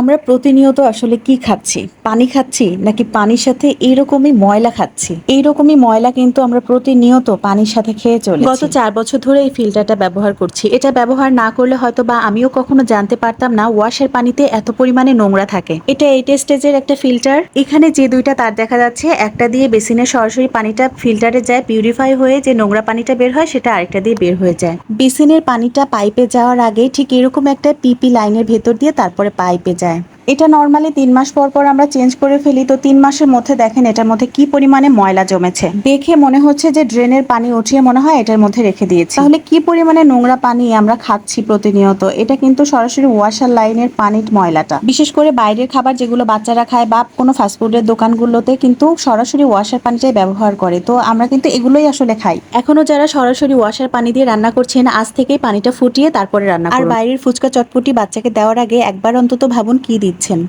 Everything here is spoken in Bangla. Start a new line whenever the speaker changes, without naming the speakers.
আমরা প্রতিনিয়ত আসলে কি খাচ্ছি? পানি খাচ্ছি নাকি পানির সাথে এইরকমই ময়লা খাচ্ছি? এইরকমই ময়লা কিন্তু আমরা প্রতিনিয়ত পানির সাথে খেয়ে চলি গত চার বছর ধরে এই ফিল্টারটা ব্যবহার করছি। এটা ব্যবহার না করলে হয়তো বা আমিও কখনো জানতে পারতাম না ওয়াশের পানিতে এত পরিমাণে নোংরা থাকে। এটা এইট স্টেজের একটা ফিল্টার। এখানে যে দুইটা তার দেখা যাচ্ছে, একটা দিয়ে বেসিনে সরাসরি পানিটা ফিল্টারে যায়, পিউরিফাই হয়ে যে নোংরা পানিটা বের হয়, সেটা আরেকটা দিয়ে বের হয়ে যায়। বেসিনের পানিটা পাইপে যাওয়ার আগে ঠিক এরকম একটা পিপি লাইনের ভেতর দিয়ে তারপরে পাইপে যায়। Okay. এটা নর্মালি তিন মাস পর পর আমরা চেঞ্জ করে ফেলি তো তিন মাসের মধ্যে দেখেন এটার মধ্যে কি পরিমাণে ময়লা জমেছে। দেখে মনে হচ্ছে যে ড্রেনের পানি উঠিয়ে মনে হয় এটার মধ্যে রেখে দিয়েছি। তাহলে কি পরিমাণে নোংরা পানি আমরা খাচ্ছি প্রতিনিয়ত? এটা কিন্তু সরাসরি ওয়াশার লাইনের পানির ময়লাটা। বিশেষ করে বাইরের খাবার যেগুলো বাচ্চারা খায় বা কোনো ফাস্টফুডের দোকানগুলোতে কিন্তু সরাসরি ওয়াশার পানিটাই ব্যবহার করে। তো আমরা কিন্তু এগুলোই আসলে খাই। এখনও যারা সরাসরি ওয়াশার পানি দিয়ে রান্না করছেন আজ থেকেই পানিটা ফুটিয়ে তারপরে রান্না আর বাইরের ফুচকা চটপটি বাচ্চাকে দেওয়ার আগে একবার অন্তত ভাবুন কি দিচ্ছেন